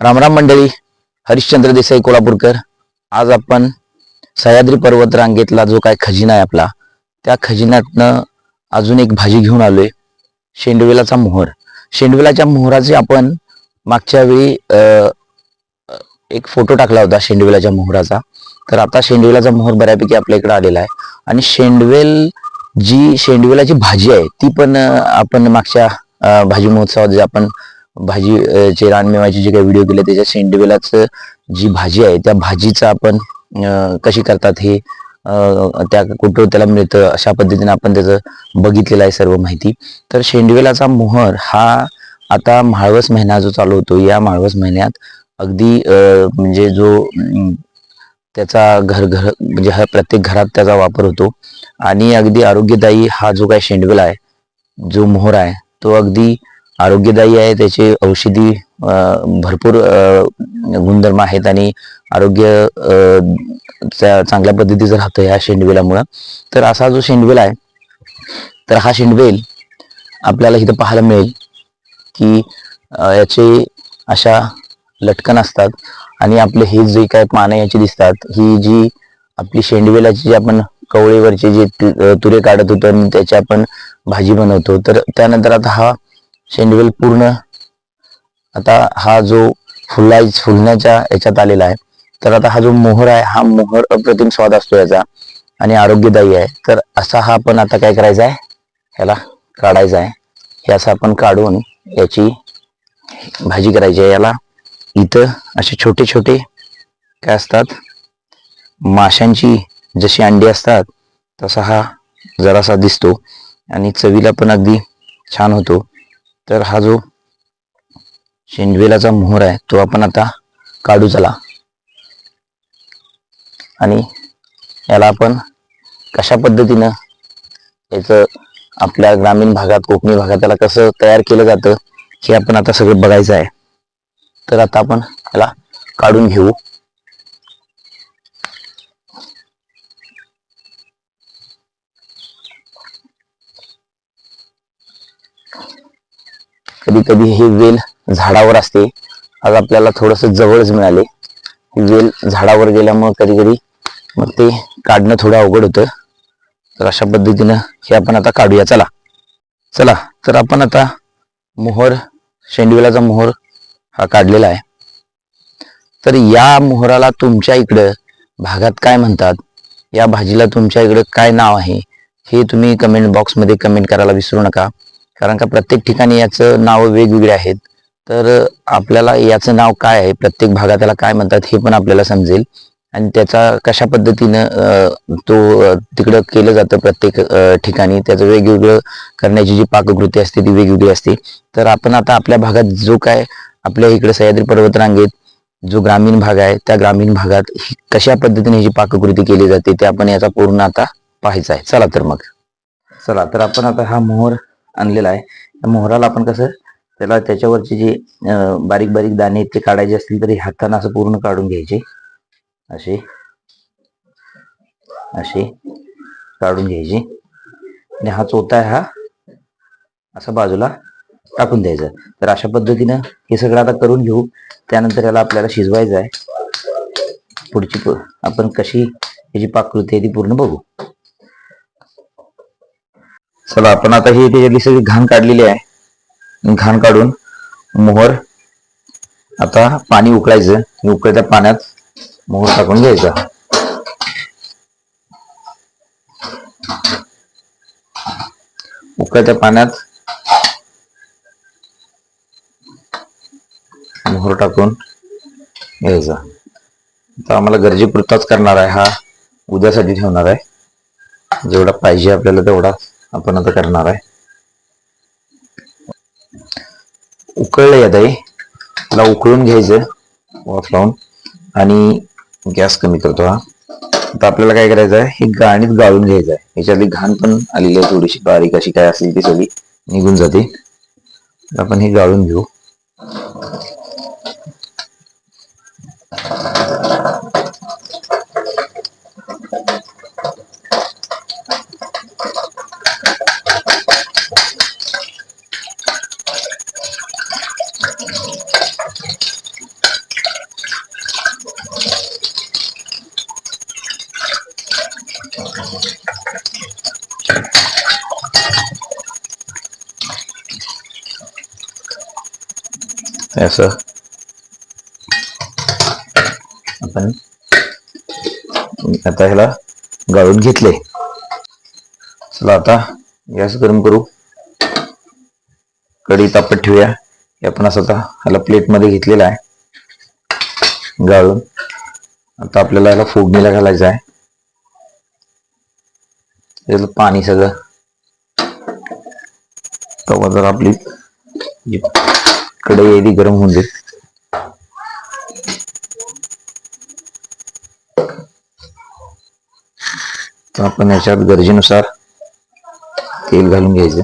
रामराम मंडळी हरिश्चंद्र देसाई कोल्हापूरकर. आज आपण सह्याद्री पर्वत रांगेतला जो काय खजिना आहे आपला. त्या खजिन्यातनं अजून एक भाजी घेऊन आलोय शेंडवेलाचा मोहर. शेंडवेलाच्या मोहराचे आपण मागच्या वेळी एक फोटो टाकला होता शेंडवेलाच्या मोहराचा. तर आता शेंडवेलाचा मोहर बऱ्यापैकी आपल्या इकडे आलेला आहे. आणि शेंडवेल जी शेंडवेलाची भाजी आहे ती पण आपण मागच्या भाजी महोत्सवात जे आपण भाजी अ, चे जे काही व्हिडिओ केले त्याच्या शेंडवेलाच जी भाजी आहे त्या भाजीचं आपण कशी करतात हे त्या कुठं त्याला मिळतं अशा पद्धतीने आपण त्याचं बघितलेलं आहे सर्व माहिती. तर शेंडवेलाचा मोहर हा आता माळवस महिना जो चालू होतो या माळवस महिन्यात अगदी म्हणजे जो त्याचा घर घर म्हणजे हा प्रत्येक घरात त्याचा वापर होतो. आणि अगदी आरोग्यदायी हा जो काही शेंडवेल आहे जो मोहर आहे तो अगदी आरोग्यदायी आहे त्याचे औषधी भरपूर गुणधर्म आहेत आणि आरोग्य चांगल्या पद्धतीचं राहतं ह्या शेंडवेलामुळं. तर असा जो शेंडवेल आहे तर हा शेंडवेल आपल्याला इथं पाहायला मिळेल की याचे अशा लटकन असतात आणि आपले हे जे काय पानं याची दिसतात ही जी आपली शेंडवेलाची जी आपण कवळेवरचे जे तु- तुरे काढत होतो आणि त्याची आपण भाजी बनवतो तर त्यानंतर आता हा शेंडवेल पूर्ण. आता हा जो फुलाय फुलण्याच्या याच्यात आलेला आहे तर आता हा जो मोहर आहे हा मोहर अप्रतिम स्वाद असतो याचा आणि आरोग्यदायी आहे. तर असा हा आपण आता काय करायचा आहे? ह्याला काढायचा आहे. हे असं आपण काढून याची भाजी करायची आहे. याला इथं असे छोटे छोटे काय असतात? माशांची जशी अंडी असतात तसा हा जरासा दिसतो आणि चवीला पण अगदी छान होतो. तर हा जो शेंडवेलाचा मोहर आहे तो आपण आता काढू चला. आणि याला आपण कशा पद्धतीनं याचं आपल्या ग्रामीण भागात कोकणी भागात त्याला कसं तयार केलं जातं हे आपण आता सगळं बघायचं आहे. तर आता आपण याला काढून घेऊ. कधी कधी हे वेल झाडावर असते. आज आपल्याला थोडस जवळच मिळाले. वेल झाडावर गेल्यामुळे कधी कधी मग ते काढणं थोडं अवघड होतं. तर अशा पद्धतीनं हे आपण आता काढूया. चला. चला तर आपण आता मोहर शेंडवेलाचा मोहर हा काढलेला आहे. तर या मोहराला तुमच्या इकडं भागात काय म्हणतात? या भाजीला तुमच्या इकडं काय नाव आहे? हे तुम्ही कमेंट बॉक्समध्ये कमेंट करायला विसरू नका. कारण का प्रत्येक ठिकाणी याचं नाव वेगवेगळे आहेत. तर आपल्याला याचं नाव काय आहे? प्रत्येक भागात त्याला काय म्हणतात हे पण आपल्याला समजेल. आणि त्याचा कशा पद्धतीनं तो तिकडं केलं जातं प्रत्येक ठिकाणी? त्याचं वेगवेगळं करण्याची जी पाककृती असते ती वेगवेगळी असते. तर आपण आता आपल्या भागात जो काय आपल्या इकडे सह्याद्री पर्वतरांगेत जो ग्रामीण भाग आहे त्या ग्रामीण भागात ही कशा पद्धतीने ही जी पाककृती केली जाते ते आपण याचा पूर्ण आता पाहायचा आहे. चला तर मग. चला तर आपण आता हा मोहर आणलेला आहे. त्या मोहराला आपण कसं त्याला त्याच्यावरचे जे बारीक बारीक दाणे ते काढायचे असतील तरी हाताने असं पूर्ण काढून घ्यायचे. असे. असे. काढून घ्यायचे. आणि हा चोथा आहे हा. असा बाजूला टाकून द्यायचा. तर अशा पद्धतीनं हे सगळं आता करून घेऊ. त्यानंतर याला आपल्याला शिजवायचं आहे. पुढची आपण कशी याची पाककृती आहे ती पूर्ण बघू. चला आपण आता ही त्याच्यातली सगळी घाण काढलेली आहे. घाण काढून मोहर आता पाणी उकळायचं. उकळत्या पाण्यात मोहर टाकून घ्यायचा. उकळत्या पाण्यात मोहर टाकून घ्यायचा. आता आम्हाला गरजेपुरताच करणार आहे. हा उद्यासाठी ठेवणार आहे. जेवढा पाहिजे आपल्याला तेवढा आपण आता करणार आहे. उकळलं येत आहे त्याला उकळून घ्यायचं. वाफ लावून. आणि गॅस कमी करतो हा. आता आपल्याला काय करायचं आहे? हे गाणीत गाळून घ्यायचं आहे. ह्याच्यातली घाण पण आलेली आहे थोडीशी. बारीक अशी काय असेल ती सगळी निघून जाते. तर आपण हे गाळून घेऊ. असं आपण आता ह्याला गाळून घेतले. चला आता गॅस गरम करू. कढी तापत ठेवूया. हे आपण असं आता ह्याला प्लेटमध्ये घेतलेला आहे. गाळून. आता आपल्याला ह्याला फोडणीला घालायचं आहे. त्याचं पाणी सगळं. तेव्हा जर आपली कढई आहे गरम होऊन दे. तर आपण याच्यात गरजेनुसार तेल घालून घ्यायचं.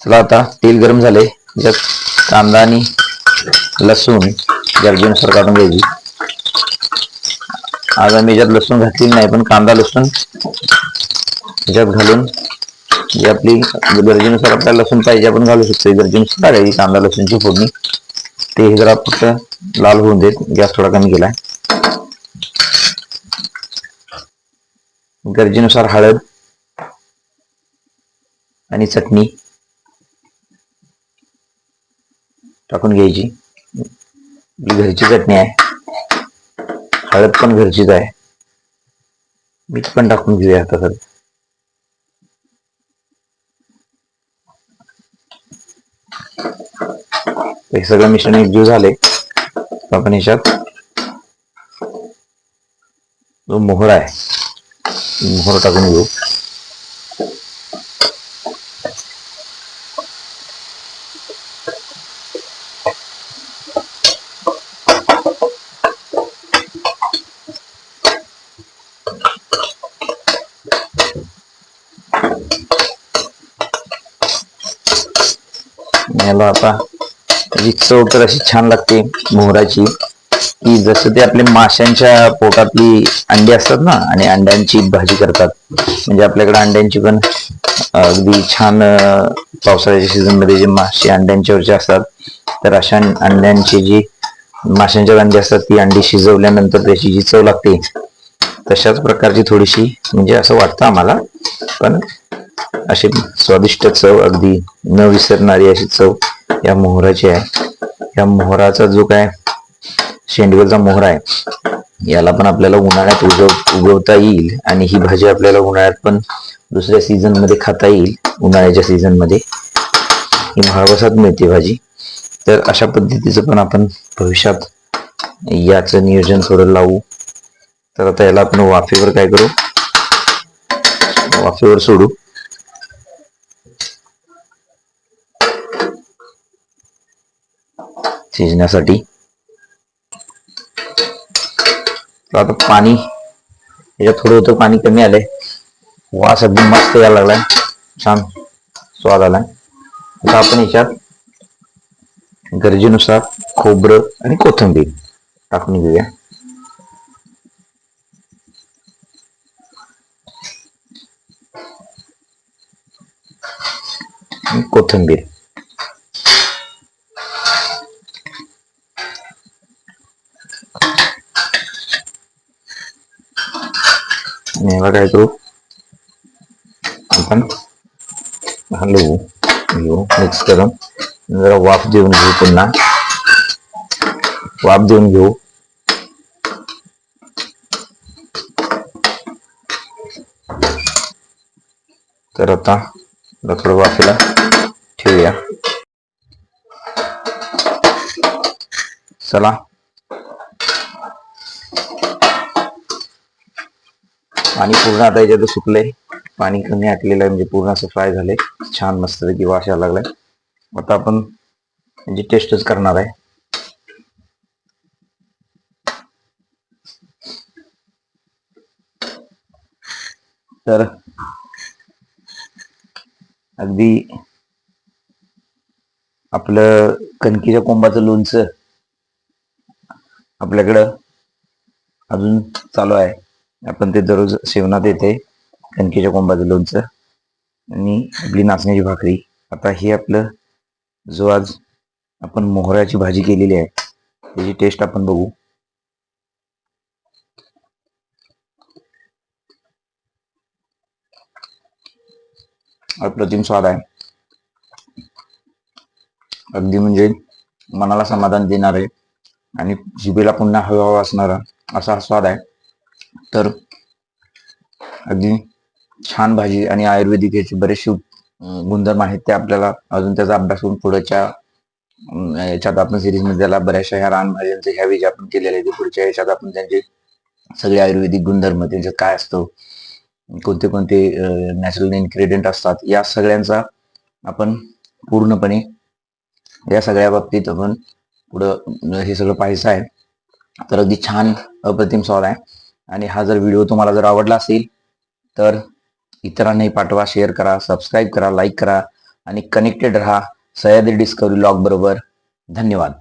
चला आता तेल गरम झाले यात कांदा आणि लसूण गरजेनुसार काढून घ्यायची. आज आम्ही याच्यात लसूण घातलेली नाही पण कांदा लसूण याच्यात घालून जी आपली गरजेनुसार आपल्याला लसूण पाहिजे आपण घालू शकतो. गरजेनुसार टाकायची कांदा लसूणची फोडणी. ते हे जरा फक्त लाल होऊन देत गॅस थोडा कमी केलाय. गरजेनुसार हळद आणि चटणी टाकून घ्यायची. ही घरची चटणी आहे. हळद पण घरचीच आहे. मीठ पण टाकून घेऊया आता सर हे सगळं मिश्रण एकजीव झाले. आपण ह्याच्यात जो मोहर आहे मोहर टाकून घेऊ. याला आता जी चव तर अशी छान लागते मोहराची. की जसं ते आपले माशांच्या पोटातली अंडी असतात ना आणि अंड्यांची भाजी करतात. म्हणजे आपल्याकडे अंड्यांची पण अगदी छान पावसाळ्याच्या सीझनमध्ये जे मासे अंड्यांच्यावरचे असतात तर अशा अंड्यांची जी माशांच्या अंडी असतात ती अंडी शिजवल्यानंतर त्याची जी चव लागते तशाच प्रकारची थोडीशी म्हणजे असं वाटतं आम्हाला. पण अशी स्वादिष्ट चव अगदी न विसरणारी अशी चव या मोहराची आहे. या मोहराचा जो काय शेंडवेलचा मोहरा आहे याला पण आपल्याला उन्हाळ्यात उगव उगवता येईल आणि ही भाजी आपल्याला उन्हाळ्यात पण दुसऱ्या सीझनमध्ये खाता येईल. उन्हाळ्याच्या सीझनमध्ये ही महाळवसात मिळते भाजी. तर अशा पद्धतीचं पण आपण भविष्यात याचं नियोजन थोडं लावू. तर आता याला आपण वाफेवर काय करू? वाफेवर सोडू. शिजण्यासाठी तर आता पाणी याच्यात थोडं होतं पाणी कमी आलंय वास अगदी मस्त यायला लागलाय छान स्वाद आलाय आता आपण याच्यात गरजेनुसार खोबरं आणि कोथिंबीर टाकून घेऊया आणि कोथिंबीर सांगा काय तो आपण हलवू घेऊ मिक्स करून. जरा वाफ देऊन घेऊ पुन्हा. वाफ देऊन घेऊ. तर आता थोडं वाफेला ठेवूया. चला. पाणी पूर्ण आता याच्यात सुकलंय पाणी कमी आटलेलं आहे म्हणजे पूर्ण असं फ्राय झालंय. छान मस्त पैकी वाश यायला लागलाय. आता आपण म्हणजे टेस्टच करणार आहे. तर अगदी आपलं कणकीच्या कोंबाचं लोणचं आपल्याकडं अजून चालू आहे. आपण ते दररोज सेवनात येते कणकेच्या कोंबाचं लोणचं आणि आपली नाचण्याची भाकरी. आता हे आपलं जो आज आपण मोहऱ्याची भाजी केलेली आहे त्याची टेस्ट आपण बघू. अप्रतिम स्वाद आहे. अगदी म्हणजे मनाला समाधान देणार आहे आणि जिभेला पुन्हा हवा हवा असणारा असा हा स्वाद आहे. तर अगदी छान भाजी आणि आयुर्वेदिक याचे बरेचसे गुणधर्म आहेत ते आपल्याला अजून त्याचा अभ्यास करून पुढच्या याच्यात आपण सिरीजमध्ये त्याला बऱ्याचशा ह्या रानभाज्यांचे ह्या जे आपण केलेले आहे ते पुढच्या याच्यात आपण त्यांचे सगळे आयुर्वेदिक गुणधर्म त्यांच्यात काय असतं कोणते कोणते नॅचरल इन्ग्रेडियंट असतात या सगळ्यांचा आपण पूर्णपणे या सगळ्या बाबतीत आपण पुढं हे सगळं पाहायचं आहे. तर अगदी छान अप्रतिम सॉल आहे. आणि हा जर व्हिडिओ तुम्हाला जर आवडला असेल तर इतरांनाही पाठवा शेअर करा सबस्क्राईब करा लाईक करा आणि कनेक्टेड राहा. सह्याद्री डिस्कवरी लॉग बरोबर. धन्यवाद.